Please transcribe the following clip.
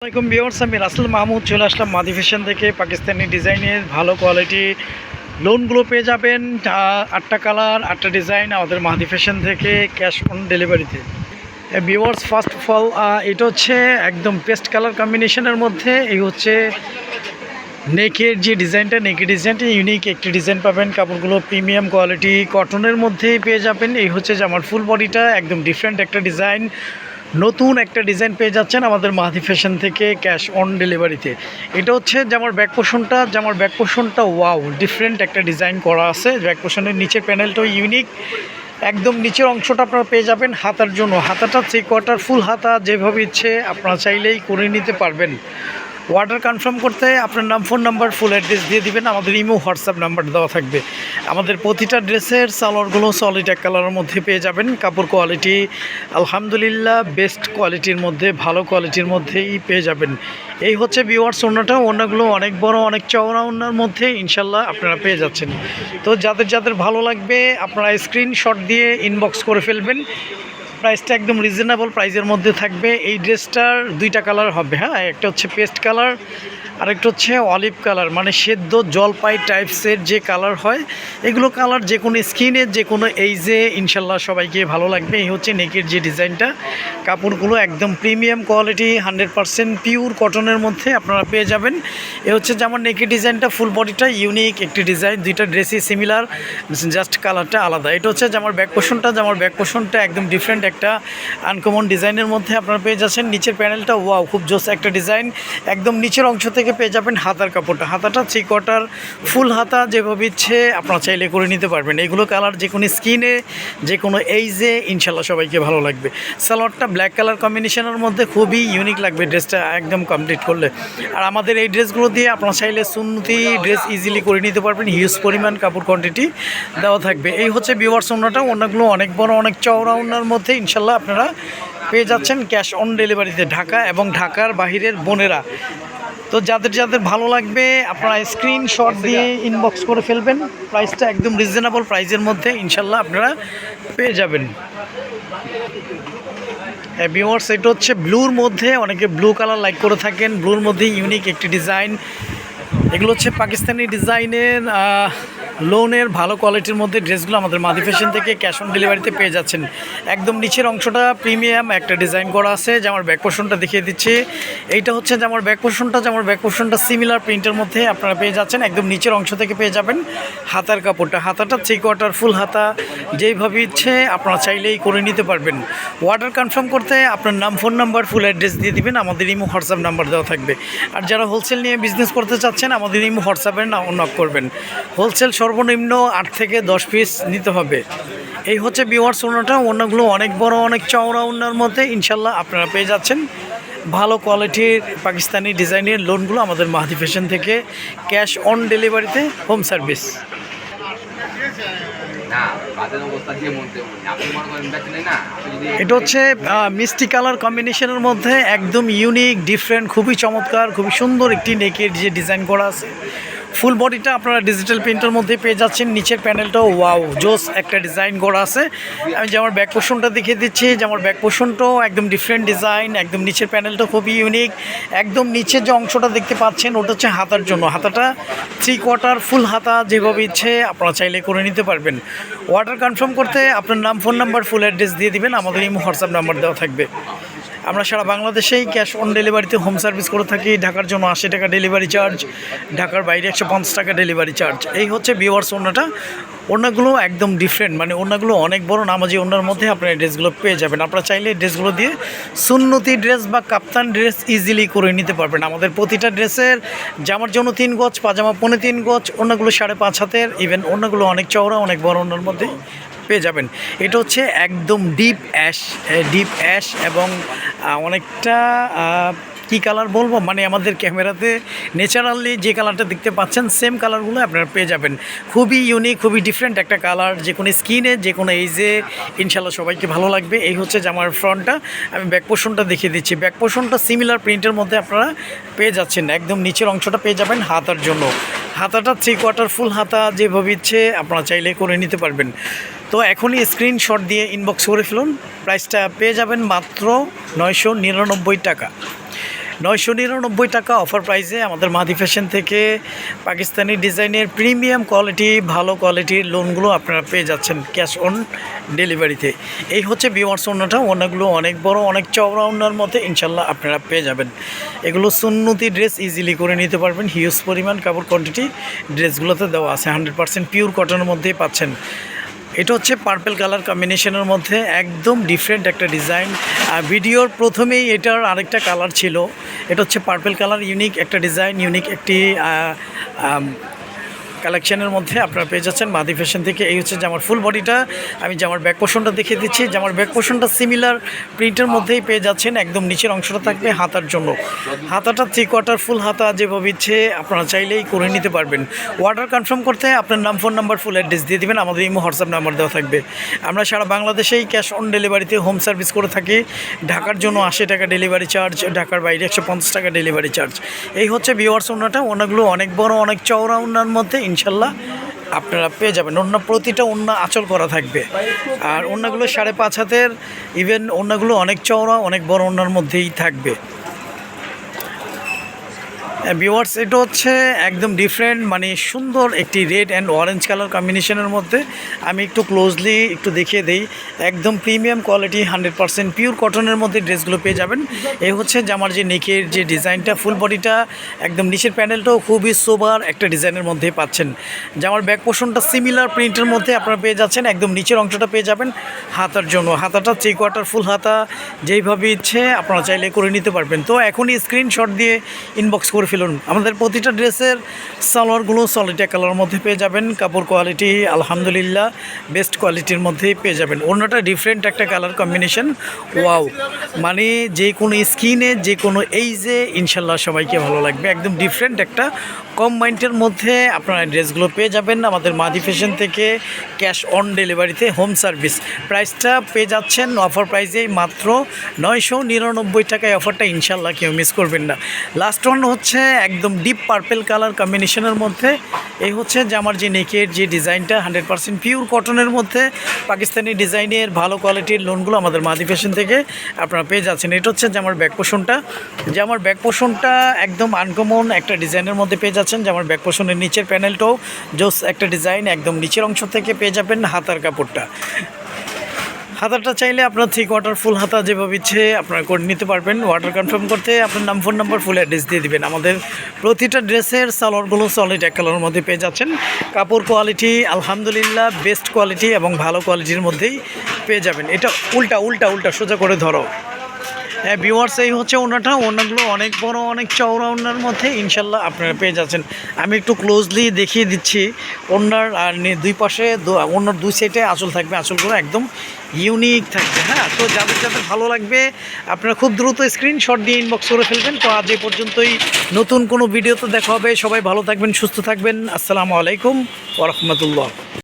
আসসালামাইকুম বিয়ার্স আমি রাসেল মাহমুদ, চলে আসলাম মাদি ফ্যাশন থেকে। পাকিস্তানি ডিজাইনের ভালো কোয়ালিটি লোনগুলো পেয়ে যাবেন আটটা কালার, আটটা ডিজাইন আমাদের মাদি ফ্যাশন থেকে ক্যাশ অন ডেলিভারিতে। বিওয়ার্স ফার্স্ট অফ অল এটা হচ্ছে একদম পেস্ট কালার কম্বিনেশনের মধ্যে। এই হচ্ছে নেকের যে ডিজাইনটা নেকের ডিজাইনটা ইউনিক একটি ডিজাইন পাবেন। কাপড়গুলো প্রিমিয়াম কোয়ালিটি কটনের মধ্যেই পেয়ে যাবেন। এই হচ্ছে যে আমার ফুল বডিটা একদম ডিফারেন্ট একটা ডিজাইন। নতুন একটা ডিজাইন পেয়ে যাচ্ছেন আমাদের মাহাদি ফ্যাশন থেকে ক্যাশ অন ডেলিভারিতে এটা হচ্ছে যেমন ব্যাক পোষণটা যে আমার ব্যাক পোষণটা ওয়াও ডিফারেন্ট একটা ডিজাইন করা আছে। ব্যাক পোষণের নিচের প্যানেলটাও ইউনিক একদম নিচের অংশটা আপনারা পেয়ে যাবেন হাতার জন্য। হাতাটা থ্রি কোয়ার্টার ফুল হাতা যেভাবে ইচ্ছে আপনারা চাইলেই করে নিতে পারবেন। অর্ডার কনফার্ম করতে আপনার নাম ফোন নাম্বার ফুল অ্যাড্রেস দিয়ে দিবেন। আমাদের ইমো হোয়াটসঅ্যাপ নাম্বার দেওয়া থাকবে। আমাদের প্রতিটা ড্রেসের সালোয়ারগুলো সলিড এক কালারের মধ্যে পেয়ে যাবেন। কাপড় কোয়ালিটি আলহামদুলিল্লাহ বেস্ট কোয়ালিটির মধ্যে, ভালো কোয়ালিটির মধ্যেই পেয়ে যাবেন। এই হচ্ছে বিওয়ার্স ওনাটা ওনাগুলো অনেক বড়, অনেক চওড়া ওনার মধ্যে ইনশাল্লাহ আপনারা পেয়ে যাচ্ছেন। তো যাদের যাদের ভালো লাগবে, আপনারা স্ক্রিনশট দিয়ে ইনবক্স করে ফেলবেন। প্রাইসটা একদম রিজনেবল প্রাইসের মধ্যে থাকবে। এই ড্রেসটার দুইটা কালার হবে হ্যাঁ? একটা হচ্ছে পেস্ট কালার আরেকটা হচ্ছে অলিভ কালার মানে সেদ্ধ জলপাই টাইপসের যে কালার হয়, এগুলো কালার যে কোনো স্কিনের যে কোনো এইজে ইনশাল্লাহ সবাইকে ভালো লাগবে। এই হচ্ছে নেকের যে ডিজাইনটা। কাপড়গুলো একদম premium quality hundred percent pure কটনের মধ্যে আপনারা পেয়ে যাবেন। এ হচ্ছে যেমন নেকের ডিজাইনটা ফুল বডিটা ইউনিক একটি ডিজাইন দুইটা ড্রেসই সিমিলার জাস্ট কালারটা আলাদা। এটা হচ্ছে যে আমার ব্যাক পোষণটা যে আমার ব্যাক পোষণটা একদম ডিফারেন্ট একটা আনকমন ডিজাইনের মধ্যে আপনারা পেয়ে যাচ্ছেন। নিচের প্যানেলটা ওয়াও খুব জোস একটা ডিজাইন একদম নিচের অংশ থেকে পেয়ে যাবেন হাতার কাপড়টা। হাতাটা থ্রি কোয়ার্টার ফুল হাতা যেভাবে ইচ্ছে আপনারা চাইলে করে নিতে পারবেন। এগুলো কালার যে কোনো স্কিনে যে কোনো এইজে ইনশাল্লাহ সবাইকে ভালো লাগবে। সালোয়ারটা ব্ল্যাক কালার কম্বিনেশনের মধ্যে খুবই ইউনিক লাগবে ড্রেসটা একদম কমপ্লিট করলে। আর আমাদের এই ড্রেসগুলো দিয়ে আপনারা চাইলে সুন্নতি ড্রেস ইজিলি করে নিতে পারবেন। হিউজ পরিমাণ কাপড় কোয়ান্টিটি দেওয়া থাকবে। এই হচ্ছে বিওয়ার্স ওনাটা ওনাগুলো অনেক বড়, অনেক চওড়া ওনার মধ্যে ইনশাল্লাহ আপনারা পেয়ে যাচ্ছেন ক্যাশ অন ডেলিভারিতে ঢাকা এবং ঢাকার বাহিরের বোনেরা। তো যাদের যাদের ভালো লাগবে, আপনারা স্ক্রিনশট দিয়ে ইনবক্স করে ফেলবেন। প্রাইসটা একদম রিজনেবল প্রাইসের মধ্যে ইনশাল্লাহ আপনারা পেয়ে যাবেন। ভিউয়ার্স এটা হচ্ছে ব্লুর মধ্যে, অনেকে ব্লু কালার লাইক করে থাকেন। ব্লুর মধ্যে ইউনিক একটি ডিজাইন এগুলো হচ্ছে পাকিস্তানি ডিজাইনের লোনের ভালো কোয়ালিটির মধ্যে ড্রেসগুলো আমাদের মাদি ফ্যাশন থেকে ক্যাশ অন ডেলিভারিতে পেয়ে যাচ্ছেন। একদম নিচের অংশটা প্রিমিয়াম একটা ডিজাইন করা আছে, যে আমার ব্যাক পোর্শনটা দেখিয়ে দিচ্ছি। এইটা হচ্ছে যে আমার ব্যাক পোর্শনটা যে আমার ব্যাক পোর্শনটা সিমিলার প্রিন্টের মধ্যে আপনারা পেয়ে যাচ্ছেন। একদম নিচের অংশ থেকে পেয়ে যাবেন হাতার কাপড়টা। হাতাটা থ্রি কোয়ার্টার ফুল হাতা। যেইভাবে ইচ্ছে আপনারা চাইলেই করে নিতে পারবেন। অর্ডার কনফার্ম করতে আপনার নাম ফোন নাম্বার ফুল অ্যাড্রেস দিয়ে দিবেন। আমাদের ইমো হোয়াটসঅ্যাপ নাম্বার দেওয়া থাকবে। আর যারা হোলসেল নিয়ে বিজনেস করতে চাচ্ছেন, আমাদের ইমো হোয়াটসঅ্যাপে নক করবেন। হোলসেল সর্বনিম্ন আট থেকে দশ পিস নিতে হবে। এই হচ্ছে বিওয়ার্স ওনাটা ওনাগুলো অনেক বড় অনেক চওড়া ওনার মধ্যে ইনশাল্লাহ আপনারা পেয়ে যাচ্ছেন। ভালো কোয়ালিটির পাকিস্তানি ডিজাইনের লোনগুলো আমাদের মাহাদি ফ্যাশন থেকে ক্যাশ অন ডেলিভারিতে হোম সার্ভিস এটা হচ্ছে মিষ্টি কালার কম্বিনেশনের মধ্যে একদম ইউনিক ডিফারেন্ট খুবই চমৎকার খুবই সুন্দর একটি নেকের যে ডিজাইন করা আছে। ফুল বডিটা আপনারা ডিজিটাল প্রিন্টের মধ্যে পেয়ে যাচ্ছেন। নিচের প্যানেলটাও ওয়াও জোস একটা ডিজাইন করা আছে। আমি যে আমার ব্যাক পোর্শনটা দেখিয়ে দিচ্ছি, যে আমার ব্যাক পোর্শনটাও একদম ডিফারেন্ট ডিজাইন একদম নিচের প্যানেলটা খুবই ইউনিক একদম নিচের যে অংশটা দেখতে পাচ্ছেন, ওটা হচ্ছে হাতার জন্য। হাতাটা থ্রি কোয়ার্টার ফুল হাতা যেভাবে ইচ্ছে আপনারা চাইলে করে নিতে পারবেন। অর্ডার কনফার্ম করতে আপনার নাম ফোন নাম্বার ফুল অ্যাড্রেস দিয়ে দিবেন। আমাদের এই হোয়াটসঅ্যাপ নাম্বার দেওয়া থাকবে। আমরা সারা বাংলাদেশেই ক্যাশ অন ডেলিভারিতে হোম সার্ভিস করে থাকি। ঢাকার জন্য আশি টাকা ডেলিভারি চার্জ ঢাকার বাইরে একশো পঞ্চাশ টাকা ডেলিভারি চার্জ এই হচ্ছে বিওয়ার্স ওনাটা ওনাগুলো একদম ডিফারেন্ট মানে ওনাগুলো অনেক বড় নামাজি ওনার মধ্যে আপনার ড্রেসগুলো পেয়ে যাবেন। আপনারা চাইলে ড্রেসগুলো দিয়ে সুন্নতি ড্রেস বা কাপ্তান ড্রেস ইজিলি করে নিতে পারবেন। আমাদের প্রতিটা ড্রেসের জামার জন্য তিন গজ, পাজামা পনে তিন গজ ওনাগুলো সাড়ে পাঁচ হাতের ইভেন ওনাগুলো অনেক চওড়া, অনেক বড় ওনার মধ্যে পেয়ে যাবেন। এটা হচ্ছে একদম ডিপ অ্যাশ ডিপ অ্যাশ এবং অনেকটা কী কালার বলব? মানে আমাদের ক্যামেরাতে ন্যাচারালি যে কালারটা দেখতে পাচ্ছেন সেম কালারগুলো আপনারা পেয়ে যাবেন। খুবই ইউনিক খুবই ডিফারেন্ট একটা কালার যে কোনো স্কিনে যে কোনো এইজে ইনশাল্লাহ সবাইকে ভালো লাগবে। এই হচ্ছে জামার ফ্রন্টটা আমি ব্যাক পোর্শনটা দেখিয়ে দিচ্ছি। ব্যাক পোর্শনটা সিমিলার প্রিন্টের মধ্যে আপনারা পেয়ে যাচ্ছেন। একদম নিচের অংশটা পেয়ে যাবেন হাতার জন্য। হাতাটা থ্রি কোয়ার্টার ফুল হাতা যেভাবে ইচ্ছে, আপনারা চাইলে করে নিতে পারবেন। তো এখনই স্ক্রিনশট দিয়ে ইনবক্স করে ফেলুন। প্রাইসটা পেয়ে যাবেন মাত্র নয়শো নিরানব্বই টাকা। নয়শো নিরানব্বই টাকা অফার প্রাইসে আমাদের মাদি ফ্যাশন থেকে পাকিস্তানি ডিজাইনের প্রিমিয়াম কোয়ালিটি ভালো কোয়ালিটির লোনগুলো আপনারা পেয়ে যাচ্ছেন ক্যাশ অন ডেলিভারিতে এই হচ্ছে বিমার্স ওনাটা ওনাগুলো অনেক বড়, অনেক চওড়া ওনার মধ্যে ইনশাল্লাহ আপনারা পেয়ে যাবেন। এগুলো সুন্নতি ড্রেস ইজিলি করে নিতে পারবেন হিউজ পরিমাণ কাপড় কোয়ান্টিটি ড্রেসগুলোতে দেওয়া আছে। হান্ড্রেড পার্সেন্ট পিওর কটনের মধ্যেই পাচ্ছেন। এটা হচ্ছে পার্পেল কালার কম্বিনেশনের মধ্যে একদম ডিফারেন্ট একটা ডিজাইন আর ভিডিওর প্রথমেই এটার আরেকটা কালার ছিল। এটা হচ্ছে পার্পেল কালার ইউনিক একটা ডিজাইন ইউনিক একটি কালেকশনের মধ্যে আপনারা পেয়ে যাচ্ছেন মাদি ফ্যাশন থেকে। এই হচ্ছে জামার ফুল বডিটা আমি জামার ব্যাক পোর্শনটা দেখিয়ে দিচ্ছি জামার ব্যাক পোর্শনটা সিমিলার প্রিন্টের মধ্যেই পেয়ে যাচ্ছেন। একদম নিচের অংশটা থাকবে হাতার জন্য। হাতাটা থ্রি কোয়ার্টার ফুল হাতা যেভাবে ইচ্ছে আপনারা চাইলেই করে নিতে পারবেন। অর্ডার কনফার্ম করতে আপনার নাম ফোন নাম্বার ফুল অ্যাড্রেস দিয়ে দেবেন। আমাদের ইমো, হোয়াটসঅ্যাপ নাম্বার দেওয়া থাকবে। আমরা সারা বাংলাদেশেই ক্যাশ অন ডেলিভারিতে হোম সার্ভিস করে থাকি। ঢাকার জন্য আশি টাকা ডেলিভারি চার্জ ঢাকার বাইরে একশো পঞ্চাশ টাকা ডেলিভারি চার্জ এই হচ্ছে বিওয়ার্স ওনাটা। ওনাগুলো অনেক বড়, অনেক চওড়া ওনার মধ্যে ইনশাল্লাহ আপনারা পেয়ে যাবেন। অন্য প্রতিটা অন্য আঁচল করা থাকবে। আর অন্যগুলো সাড়ে পাঁচ হাতের ইভেন অন্যগুলো অনেক চওড়া, অনেক বড় অন্যার মধ্যেই থাকবে। ভিওয়ার্স এটা হচ্ছে একদম ডিফারেন্ট মানে সুন্দর একটি রেড অ্যান্ড অরেঞ্জ কালার কম্বিনেশনের মধ্যে। আমি একটু ক্লোজলি একটু দেখিয়ে দিই। একদম premium quality hundred percent pure কটনের মধ্যে ড্রেসগুলো পেয়ে যাবেন। এই হচ্ছে জামার যে নেকের যে ডিজাইনটা ফুল বডিটা একদম নিচের প্যানেলটাও খুবই সোবার একটা ডিজাইনের মধ্যে পাচ্ছেন। জামার ব্যাক পোর্শনটা সিমিলার প্রিন্টের মধ্যে আপনারা পেয়ে যাচ্ছেন, একদম নিচের অংশটা পেয়ে যাবেন হাতার জন্য। হাতাটা থ্রি কোয়ার্টার ফুল হাতা, যেইভাবে ইচ্ছে আপনারা চাইলে করে নিতে পারবেন। তো এখনই স্ক্রিনশট দিয়ে ইনবক্স করে ফেলুন আমাদের প্রতিটা ড্রেসের সালোয়ারগুলো সলিটা কালার মধ্যে পেয়ে যাবেন। কাপড় কোয়ালিটি আলহামদুলিল্লাহ বেস্ট কোয়ালিটির মধ্যেই পেয়ে যাবেন। অন্যটা ডিফারেন্ট একটা কালার কম্বিনেশন ওয়াও মানে যে কোনো স্কিনে যে কোনো এইজে ইনশাল্লাহ সবাইকে ভালো লাগবে। একদম ডিফারেন্ট একটা কম মাইন্ডের মধ্যে আপনারা ড্রেসগুলো পেয়ে যাবেন আমাদের মাদি ফ্যাশন থেকে ক্যাশ অন ডেলিভারিতে হোম সার্ভিস। প্রাইসটা পেয়ে যাচ্ছেন অফার প্রাইসেই মাত্র নয়শো নিরানব্বই টাকায় অফারটা ইনশাল্লাহ কেউ মিস করবেন না। লাস্ট ওয়ান হচ্ছে একদম ডিপ পার্পেল কালার কম্বিনেশনের মধ্যে। এই হচ্ছে যে আমার যে নেকের যে ডিজাইনটা হান্ড্রেড পার্সেন্ট পিওর কটনের মধ্যে পাকিস্তানি ডিজাইনের ভালো কোয়ালিটির লোনগুলো আমাদের মাদি ফ্যাশন থেকে আপনারা পেয়ে যাচ্ছেন। এটা হচ্ছে যে আমার ব্যাক পোষণটা। যে আমার ব্যাক পোষণটা একদম আনকমন একটা ডিজাইনের মধ্যে পেয়ে যাচ্ছেন। যে আমার ব্যাক পোষণের নিচের প্যানেলটাও জোস একটা ডিজাইন একদম নিচের অংশ থেকে পেয়ে যাবেন হাতার কাপড়টা। হাতাটা চাইলে আপনার থ্রি কোয়ার্টার ফুল হাতা যেভাবে ইচ্ছে আপনারা করে নিতে পারবেন। অর্ডার কনফার্ম করতে আপনার নাম ফোন নাম্বার ফুল অ্যাড্রেস দিয়ে দিবেন। আমাদের প্রতিটা ড্রেসের সালোয়ারগুলো সলিড এক কালারের মধ্যে পেয়ে যাচ্ছেন। কাপড় কোয়ালিটি আলহামদুলিল্লাহ বেস্ট কোয়ালিটি এবং ভালো কোয়ালিটির মধ্যেই পেয়ে যাবেন। এটা উল্টা উল্টা উল্টা সোজা করে ধরো। হ্যাঁ ভিউয়ার্স এই হচ্ছে ওনাটা। ওনাগুলো অনেক বড়, অনেক চওড়া ওনার মধ্যে। ইনশাল্লাহ আপনারা পেয়ে যাচ্ছেন। আমি একটু ক্লোজলি দেখিয়ে দিচ্ছি। ওনার আর দুই পাশে ওনার দুই সাইডে আঁচল থাকবে। আঁচলগুলো একদম ইউনিক থাকবে হ্যাঁ? তো যাদের যাদের ভালো লাগবে, আপনারা খুব দ্রুত স্ক্রিনশট দিয়ে ইনবক্স করে ফেলবেন। তো আজ এই পর্যন্তই। নতুন কোনো ভিডিওতে দেখা হবে। সবাই ভালো থাকবেন, সুস্থ থাকবেন। আসসালামু আলাইকুম ওরহমতুল্লাহ